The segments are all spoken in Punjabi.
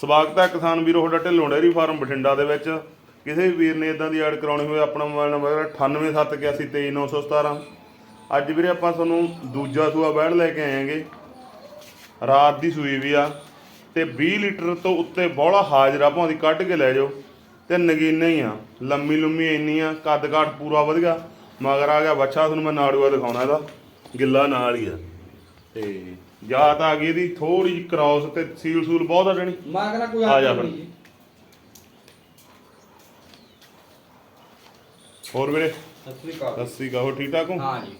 ਸਵਾਗਤ ਹੈ ਕਿਸਾਨ ਵੀਰੋ, ਤੁਹਾਡਾ ਢਿੱਲੋਂ ਡੇਅਰੀ ਫਾਰਮ ਬਠਿੰਡਾ ਦੇ ਵਿੱਚ। ਕਿਸੇ ਵੀ ਵੀਰ ਨੇ ਇਦਾਂ ਦੀ ਐਡ ਕਰਾਉਣੀ ਹੋਵੇ, ਆਪਣਾ ਮੋਬਾਈਲ ਨੰਬਰ ਹੈ 9871823917 ਅੱਜ ਵੀਰੇ ਆਪਾਂ ਤੁਹਾਨੂੰ ਦੂਜਾ ਸੂਆ ਬੈੜ ਲੈ ਕੇ ਆਏਗੇ ਰਾਤ ਦੀ ਸੂਈ ਵੀ ਆ। ਤੇ 20 ਲੀਟਰ ਤੋਂ ਉੱਤੇ ਬੋਲਾ ਹਾਜ਼ਰਾ ਭਾਵੇਂ ਕੱਢ ਕੇ ਲੈ ਜਾਓ। ਤੇ ਨਗੀਨਾ ਹੀ ਆ। ਲੰਮੀ ਲੰਮੀ ਇੰਨੀ ਆ ਕੱਦ ਕਾਠ ਪੂਰਾ ਵਧੀਆ ਮਗਰ ਆ ਗਿਆ ਬੱਚਾ, ਤੁਹਾਨੂੰ ਮੈਂ ਨਾੜੂਆ ਦਿਖਾਉਣਾ ਇਹਦਾ। ਗਿੱਲਾ ਨਾਲ ਹੀ ਆ। ਤੇ ਜਾਤ ਆ ਗਈ ਇਹਦੀ ਥੋੜੀ ਜਿਹੀ ਕ੍ਰਾਸ ਤੇ ਸੀਲ ਸੂਲ ਬਹੁਤ ਆ ਜਣੀ ਮੈਂ ਕਹਿੰਦਾ ਕੋਈ ਆ ਜਾ ਫਿਰ। ਨਹੀਂ ਹੋਰ ਵੀਰੇ? ਸਤਿ ਸ੍ਰੀ ਅਕਾਲ। ਸਤਿ ਸ੍ਰੀ ਅਕਾਲ ਹੋਰ ਠੀਕ ਠਾਕ ਹੋ? ਹਾਂ ਜੀ।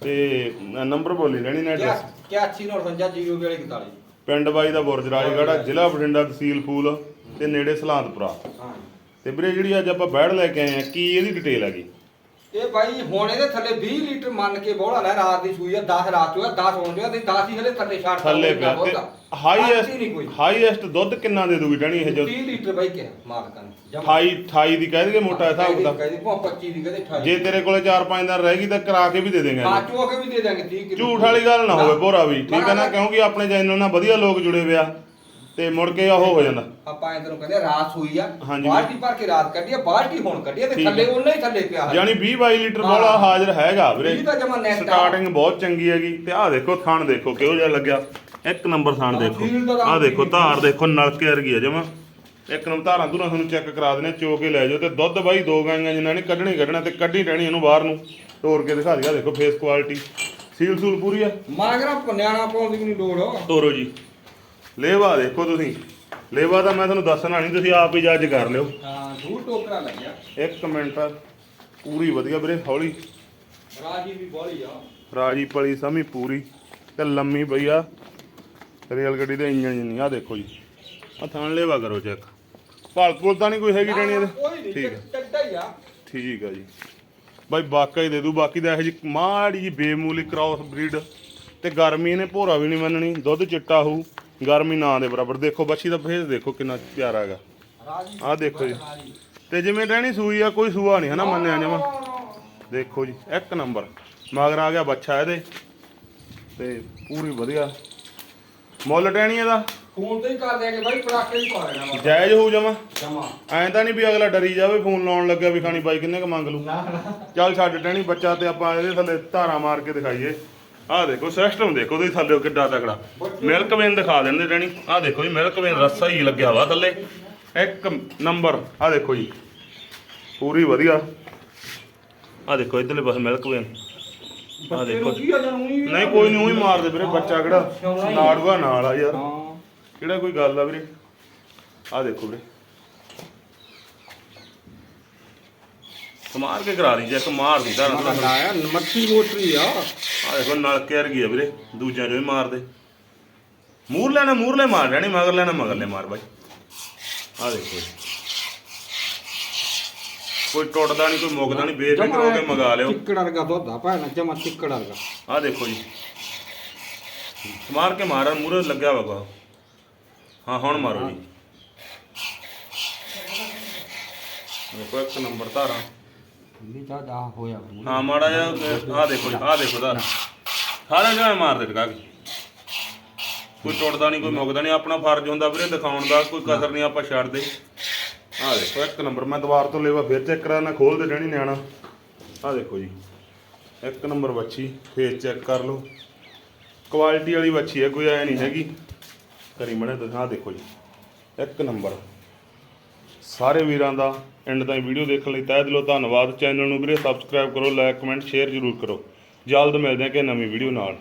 ਤੇ ਨੰਬਰ ਬੋਲੀ ਲੈਣੀ ਨਾ ਕਿਆ ਐਡਰੈਸ ਕਿਆ 8049 041 ਪਿੰਡ ਬਾਈ ਦਾ ਬੁਰਜ ਰਾਜਗੜਾ ਜ਼ਿਲ੍ਹਾ ਬਠਿੰਡਾ ਤਹਿਸੀਲ ਫੂਲ ਤੇ ਨੇੜੇ ਸਲਾਂਤਪੁਰਾ। ਹਾਂ ਤੇ ਵੀਰੇ ਜਿਹੜੀ ਅੱਜ ਆਪਾਂ ਬੈੜ ਲੈ ਕੇ ਆਏ ਆ ਕੀ ਇਹਦੀ ਡਿਟੇਲ ਹੈਗੀ? ਇਹ ਬਾਈ ਹੁਣ ਇਹਦੇ ਥੱਲੇ 20 ਲੀਟਰ ਮੰਨ ਕੇ ਬੋਲਾ ਲੈ ਰਾਤ ਦੀ ਸੂਈ ਆ 10 ਰਾਤ ਚੋਂ 10 ਹੋਣ ਜੋ ਤੇ 10 ਹੀ ਹਲੇ ਥੱਲੇ ਛੱਡ ਥੱਲੇ ਪਿਆ। ਤੇ ਹਾਈਐਸਟ ਹਾਈਐਸਟ ਦੁੱਧ ਕਿੰਨਾ ਦੇ ਦੂਗੀ ਟਣੀ ਇਹ ਜੋ 30 ਲੀਟਰ ਬਾਈ ਕਿਹਾ ਮਾਲਕਾਂ ਨੇ ਜਮਾਂ। 28 28 ਦੀ ਕਹਿ ਦਈਏ ਮੋਟਾ ਹਿਸਾਬ ਦਾ ਕਹਿੰਦੀ ਭਾਵੇਂ 25 ਦੀ ਕਹਿੰਦੇ 28 ਜੇ ਤੇਰੇ ਕੋਲੇ 4-5 ਦਿਨ ਰਹਿ ਗਈ ਤਾਂ ਕਰਾ ਕੇ ਵੀ ਦੇ ਦੇਂਗੇ ਹਾਂ ਚੋ ਕੇ ਵੀ ਦੇ ਦਾਂਗੇ 30 ਕਿਲੋ। ਝੂਠ ਵਾਲੀ ਗੱਲ ਨਾ ਹੋਵੇ ਭੋਰਾ ਵੀ। ਠੀਕ ਹੈ ਨਾ ਕਿਉਂਕਿ ਆਪਣੇ ਚੈਨਲ ਨਾਲ ਵਧੀਆ ਲੋਕ ਜੁੜੇ ਹੋਏ ਆ। ਤੇ ਮੁੜ ਕੇ ਉਹ ਹੋ ਜਾਂਦਾ। ਆਪਾਂ ਇਧਰੋਂ ਕਹਿੰਦੇ ਰਾਤ ਸੂਈ ਆ ਹਾਂਜੀ। ਬਾਲਟੀ ਭਰ ਕੇ ਰਾਤ ਕੱਢੀ ਆ ਬਾਲਟੀ ਹੁਣ ਕੱਢੀ ਆ ਤੇ ਠੀਕ ਥੱਲੇ। ਉਹਨੇ ਹੀ ਥੱਲੇ ਪਿਆ ਹੈ। ਯਾਨੀ 20 22 ਲੀਟਰ ਬੋਲਾ। ਹਾਜ਼ਰ ਹੈਗਾ ਵੀਰੇ। ਵੀਹ ਤਾਂ ਜਮਾਂ net ਆ। ਸਟਾਰਟਿੰਗ ਬਹੁਤ ਚੰਗੀ ਹੈਗੀ। ਤੇ ਆਹ ਦੇਖੋ ਥਣ ਦੇਖੋ ਕਿਹੋ ਜਿਹਾ ਲੱਗਿਆ। ਇੱਕ ਨੰਬਰ ਥਣ ਦੇਖੋ। feel ਦਾ ਤਾਂ ਆਹ ਦੇਖੋ ਧਾਰ ਦੇਖੋ ਨਲਕੇ ਵਰਗੀ ਆ ਜਮਾ। ਇੱਕ ਨੰਬਰ ਧਾਰਾਂ ਧੁਰਾਂ ਤੁਹਾਨੂੰ ਚੈੱਕ ਕਰਾ ਦਿੰਦੇ ਚੋ ਕੇ ਲੈ ਜਾਓ। ਤੇ ਦੁੱਧ ਬਾਈ ਦੋ ਗਾਈਆਂ ਜਿਨ੍ਹਾਂ ਨੇ ਕੱਢਣੀ ਕੱਢਣਾ ਤੇ ਕੱਢੀ ਰਹਿਣੀ ਇਹਨੂੰ ਬਾਹਰ ਨੂੰ। ਤੋੜ ਕੇ ਦਿਖਾ ਦਿਆ ਦੇਖੋ ਫੇਸ ਕੁਆਲਿਟੀ ਸੀਲ ਸੂਲ ਪੂਰੀ ਆ? ਮਾਗਰਾ ਪੁਨਿਆਣਾ ਪਾਉਣ ਦੀ ਵੀ ਨਹੀਂ ਲੋੜ। ਤੋਰੋ ਜੀ। ਲੇਵਾ ਦੇਖੋ ਤੁਸੀਂ। ਲੇਵਾ ਤਾਂ ਮੈਂ ਤੁਹਾਨੂੰ ਦੱਸਣਾ ਨਹੀਂ ਤੁਸੀਂ ਆਪ ਹੀ ਜੱਜ ਕਰ ਲਿਓ। ਹਾਂ ਦੂਰ ਟੋਕਰਾ ਲੱਗਿਆ। ਇੱਕ ਮਿੰਟ ਪੂਰੀ ਵਧੀਆ ਵੀਰੇ ਹੌਲੀ। ਰਾਜੀ ਵੀ ਬੋਲੀ ਆ। ਰਾਜੀ ਪਲੀ ਸਮੀ ਪੂਰੀ ਤੇ ਲੰਮੀ ਪਈ ਆ। ਰੇਲ ਗੱਡੀ ਦੇ ਇੰਜਣ ਜਿੰਨੀ ਆ ਦੇਖੋ ਜੀ। ਆ ਥਾਣ ਲੇਵਾ ਕਰੋ ਚੈੱਕ ਭਾਲ ਕੋਲ ਤਾਂ ਨਹੀਂ ਕੋਈ ਹੈਗੀ ਟਣੀ ਕੋਈ ਇਹਦੇ ਨਹੀਂ ਠੀਕ ਆ। ਚੱਡਾ ਹੀ ਆ। ਠੀਕ ਆ ਜੀ। ਬਾਈ ਬਾਕਾ ਹੀ ਦੇ ਦੂ ਬਾਕੀ ਦਾ ਇਹ ਜੀ ਮਾੜੀ ਜੀ ਬੇਮੂਲੀ ਕ੍ਰਾਸ ਬਰੀਡ ਤੇ ਗਰਮੀ ਨੇ ਭੋਰਾ ਵੀ ਨਹੀਂ ਮੰਨਣੀ ਦੁੱਧ ਚਿੱਟਾ ਹੋਊ। ਗਰਮੀ ਨਾ ਦੇ ਬਰਾਬਰ। ਦੇਖੋ ਬੱਚੀ ਦਾ ਫੇਸ ਦੇਖੋ ਕਿੰਨਾ ਪਿਆਰਾ ਹੈਗਾ। ਆਹ ਦੇਖੋ ਜੀ। ਤੇ ਜਿਵੇਂ ਰਹਿਣੀ ਸੂਈ ਆ ਕੋਈ ਸੂਆ ਨਹੀਂ ਹਨਾ ਮੰਨਿਆ ਜਮਾ ਦੇਖੋ ਜੀ ਇੱਕ ਨੰਬਰ। ਮਗਰ ਆ ਗਿਆ ਬੱਚਾ ਇਹਦੇ। ਤੇ ਪੂਰੀ ਵਧੀਆ। ਮੁੱਲ ਟਹਿਣੀ ਇਹਦਾ? ਫੋਨ ਤੇ ਹੀ ਕਰ ਦਿਆਂਗੇ ਬਾਈ ਪੜਾਕੇ ਹੀ ਪਾ ਦੇਣਾ ਵਾ ਜਾਇਜ਼ ਹੋਊ ਜਮਾ? ਜਮਾ। ਐਂ ਤਾਂ ਨਹੀਂ ਵੀ ਅਗਲਾ ਡਰੀ ਜਾਵੇ ਫੋਨ ਲਾਉਣ ਲੱਗਿਆ ਵੀ ਖਾਣੀ ਬਾਈ ਕਿੰਨੇ ਕ ਮੰਗ ਲੂ ਚੱਲ ਛੱਡ ਟਹਿਣੀ ਬੱਚਾ ਤੇ ਆਪਾਂ ਇਹਦੇ ਥੱਲੇ ਧਾਰਾ ਮਾਰ ਕੇ ਦਿਖਾਈਏ। ਆਹ ਦੇਖੋ ਸਿਸਟਮ ਦੇਖੋ ਉਹਦੇ ਥੱਲੇ ਕਿੱਡਾ ਤਕੜਾ। ਮਿਲਕ ਵੇਨ ਦਿਖਾ ਦਿੰਦੇ ਟਹਿਣੀ ਆਹ ਦੇਖੋ ਜੀ ਮਿਲਕ ਵੇਨ ਰੱਸਾ ਹੀ ਲੱਗਿਆ ਵਾ ਥੱਲੇ। ਇੱਕ ਨੰਬਰ ਆਹ ਦੇਖੋ ਜੀ। ਪੂਰੀ ਵਧੀਆ। ਆਹ ਦੇਖੋ ਇਧਰਲੇ ਪਾਸੇ ਮਿਲਕ ਵੇਨ ਆਹ ਦੇਖੋ। ਨਹੀਂ ਕੋਈ ਨਹੀਂ ਉਹੀ ਮਾਰ ਦੇ ਵੀਰੇ ਬੱਚਾ ਕਿਹੜਾ? ਨਾੜੂਆ ਨਾਲ ਆ ਯਾਰ। ਕਿਹੜਾ ਕੋਈ ਗੱਲ ਆ ਵੀਰੇ? ਆਹ ਦੇਖੋ ਵੀਰੇ। ਮਾਰ ਕੇ ਕਰਾ ਦੀ ਚੈੱਕ ਮਾਰ ਦੀ ਧੁਰਾਂ। ਲਾਇਆ ਮੱਛੀ ਮੋਟਰੀ ਆ। ਆਹ ਦੇਖੋ ਨਲਕੇ ਵਰਗੀ ਆ ਵੀਰੇ ਦੂਜਿਆਂ ਚੋਂ ਵੀ ਮਾਰਦੇ ਮੂਰ ਲੈਣਾ ਮੂਰਲੇ ਮਾਰ ਲੈਣੀ ਮਗਰ ਲੈਣਾ ਮਗਰਲੇ ਮਾਰ ਬਾਈ। ਆਹ ਦੇਖੋ ਜੀ। ਕੋਈ ਟੁੱਟਦਾ ਨਹੀਂ ਕੋਈ ਮੁੱਕਦਾ ਨਹੀਂ ਬੇਫਿਕਰ ਹੋ ਕੇ ਮੰਗਾ ਲਿਓ। ਚਿੱਕੜ ਵਰਗਾ ਦੁੱਧ ਆ ਭਾਣਾ ਜਮਾ ਚਿੱਕੜ ਵਰਗਾ। ਆਹ ਦੇਖੋ ਜੀ। ਮਾਰ ਕੇ ਮਾਰਨ ਮੂਰੇ ਲੱਗਿਆ ਵਾ ਹਾਂ ਹੁਣ ਮਾਰੋ ਜੀ। ਦੇਖੋ ਇੱਕ ਨੰਬਰ ਧਾਰਾਂ। ਵੀ ਤਾਂ ਦਾ ਹੋਇਆ ਵਾ। ਹਾਂ ਮਾੜਾ ਜਿਹਾ ਆਹ ਦੇਖੋ ਜੀ ਆਹ ਦੇਖੋ ਧਾਰਾਂ ਸਾਰਾ ਜਿਹਾ ਮਾਰ ਦੇ ਟਕਾ ਕੇ ਕੋਈ ਟੁੱਟਦਾ ਨਹੀਂ ਕੋਈ ਮੁੱਕਦਾ ਨਹੀਂ ਆਪਣਾ ਫਰਜ਼ ਹੁੰਦਾ ਵੀਰੇ ਦਿਖਾਉਣ ਦਾ ਕੋਈ ਕਸਰ ਨਹੀਂ ਆਪਾਂ ਛੱਡਦੇ ਆਹ ਦੇਖੋ ਇੱਕ ਨੰਬਰ ਮੈਂ ਦੁਬਾਰ ਤੋਂ ਲੇਵਾ ਫਿਰ ਚੈੱਕ ਕਰਾਂ ਨਾ ਖੋਲ ਦੇ ਡੈਣੀ ਨਿਆਣਾ। ਆਹ ਦੇਖੋ ਜੀ ਇੱਕ ਨੰਬਰ ਬੱਚੀ ਫੇਸ ਚੈੱਕ ਕਰ ਲਓ। ਕੁਆਲਿਟੀ ਵਾਲੀ ਬੱਚੀ ਹੈ ਕੋਈ ਐ ਨਹੀਂ ਹੈਗੀ। ਕਰੀ ਮਣੇ ਆਹ ਦੇਖੋ ਜੀ ਇੱਕ ਨੰਬਰ। ਸਾਰੇ ਵੀਰਾਂ ਦਾ ਐਂਡ ਤਾਈਂ ਵੀਡੀਓ ਦੇਖਣ ਲਈ ਤਹਿ ਦਿਲੋਂ ਧੰਨਵਾਦ। ਚੈਨਲ ਨੂੰ ਵੀਰੇ ਸਬਸਕ੍ਰਾਈਬ ਕਰੋ ਲਾਈਕ ਕਮੈਂਟ ਸ਼ੇਅਰ ਜ਼ਰੂਰ ਕਰੋ। ਜਲਦ ਮਿਲਦੇ ਹਾਂ ਕਿ ਨਵੀਂ ਵੀਡੀਓ ਨਾਲ।